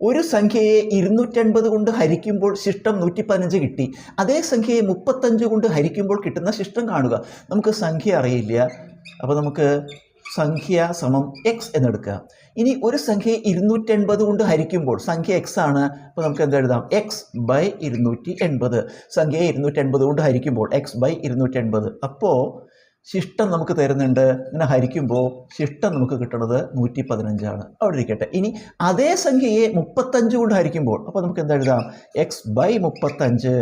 ഒരു സംഖ്യയെ ഇരുന്നൂറ്റൻപത് കൊണ്ട് ഹരിക്കുമ്പോൾ ശിഷ്ടം നൂറ്റി പതിനഞ്ച് കിട്ടി. അതേ സംഖ്യയെ മുപ്പത്തഞ്ച് കൊണ്ട് ഹരിക്കുമ്പോൾ കിട്ടുന്ന ശിഷ്ടം കാണുക. നമുക്ക് സംഖ്യ അറിയില്ല. അപ്പോൾ നമുക്ക് സംഖ്യ സമം എക്സ് എന്നെടുക്കുക. ഇനി ഒരു സംഖ്യയെ ഇരുന്നൂറ്റൻപത് കൊണ്ട് ഹരിക്കുമ്പോൾ സംഖ്യ എക്സ് ആണ്. അപ്പോൾ നമുക്ക് എന്ത് എഴുതാം? എക്സ് ബൈ ഇരുന്നൂറ്റി എൺപത് സംഖ്യയെ ഇരുന്നൂറ്റൻപത് കൊണ്ട് ഹരിക്കുമ്പോൾ എക്സ് ബൈ ഇരുന്നൂറ്റൻപത്. അപ്പോൾ ശിഷ്ടം നമുക്ക് തരുന്നുണ്ട് ഇങ്ങനെ ഹരിക്കുമ്പോൾ ശിഷ്ടം നമുക്ക് കിട്ടുന്നത് നൂറ്റി പതിനഞ്ചാണ് അവിടെ ഇരിക്കട്ടെ. ഇനി അതേ സംഖ്യയെ മുപ്പത്തഞ്ച് കൊണ്ട് ഹരിക്കുമ്പോൾ അപ്പോൾ നമുക്ക് എന്താ എഴുതാം? എക്സ് ബൈ മുപ്പത്തഞ്ച്.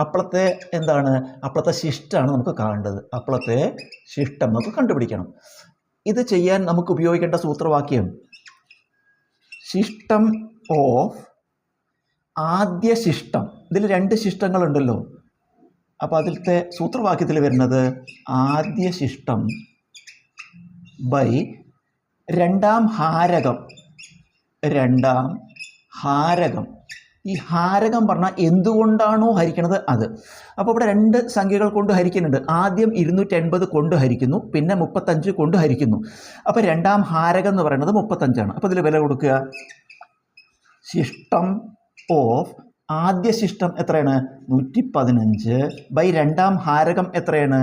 അപ്പളത്തെ എന്താണ്? അപ്പളത്തെ ശിഷ്ടമാണ് നമുക്ക് കാണേണ്ടത്. അപ്പളത്തെ ശിഷ്ടം നമുക്ക് കണ്ടുപിടിക്കണം. ഇത് ചെയ്യാൻ നമുക്ക് ഉപയോഗിക്കേണ്ട സൂത്രവാക്യം. ശിഷ്ടം ഓഫ് ആദ്യ ശിഷ്ടം. ഇതിൽ രണ്ട് ശിഷ്ടങ്ങളുണ്ടല്ലോ. അപ്പോൾ അതിലത്തെ സൂത്രവാക്യത്തിൽ വരുന്നത് ആദ്യ ശിഷ്ടം ബൈ രണ്ടാം ഹാരകം. രണ്ടാം ഹാരകം. ഈ ഹാരകം പറഞ്ഞാൽ എന്തുകൊണ്ടാണോ ഹരിക്കണത് അത്. അപ്പോൾ ഇവിടെ രണ്ട് സംഖ്യകൾ കൊണ്ട് ഹരിക്കുന്നുണ്ട്. ആദ്യം ഇരുന്നൂറ്റി എൺപത് കൊണ്ട് ഹരിക്കുന്നു പിന്നെ മുപ്പത്തഞ്ച് കൊണ്ട് ഹരിക്കുന്നു. അപ്പോൾ രണ്ടാം ഹാരകം എന്ന് പറയുന്നത് മുപ്പത്തഞ്ചാണ്. അപ്പോൾ ഇതിൽ വില കൊടുക്കുക. ശിഷ്ടം ഓഫ് ആദ്യ ശിഷ്ടം എത്രയാണ്? നൂറ്റി പതിനഞ്ച് ബൈ രണ്ടാം ഹാരകം എത്രയാണ്?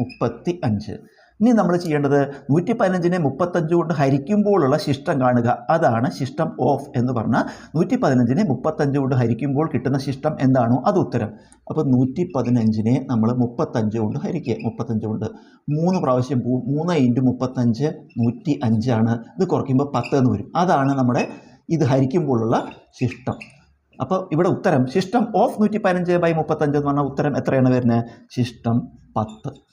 മുപ്പത്തി അഞ്ച് ഇനി നമ്മൾ ചെയ്യേണ്ടത് നൂറ്റി പതിനഞ്ചിനെ മുപ്പത്തഞ്ച് കൊണ്ട് ഹരിക്കുമ്പോഴുള്ള ശിഷ്ടം കാണുക. അതാണ് ശിഷ്ടം ഓഫ് എന്ന് പറഞ്ഞാൽ നൂറ്റി പതിനഞ്ചിനെ മുപ്പത്തഞ്ച് കൊണ്ട് ഹരിക്കുമ്പോൾ കിട്ടുന്ന ശിഷ്ടം എന്താണോ അത് ഉത്തരം. അപ്പോൾ നൂറ്റി പതിനഞ്ചിനെ നമ്മൾ മുപ്പത്തഞ്ച് കൊണ്ട് ഹരിക്കുക. മുപ്പത്തഞ്ച് കൊണ്ട് മൂന്ന് പ്രാവശ്യം മൂന്ന് ഇന്റു മുപ്പത്തഞ്ച് നൂറ്റി അഞ്ചാണ് ഇത് കുറയ്ക്കുമ്പോൾ പത്ത് എന്ന് വരും. അതാണ് നമ്മുടെ ഇത് ഹരിക്കുമ്പോഴുള്ള ശിഷ്ടം. അപ്പോൾ ഇവിടെ ഉത്തരം ശിഷ്ടം ഓഫ് നൂറ്റി പതിനഞ്ച് ബൈ മുപ്പത്തഞ്ച് എന്ന് പറഞ്ഞാൽ ഉത്തരം എത്രയാണ് വരുന്നത്? ശിഷ്ടം പത്ത്.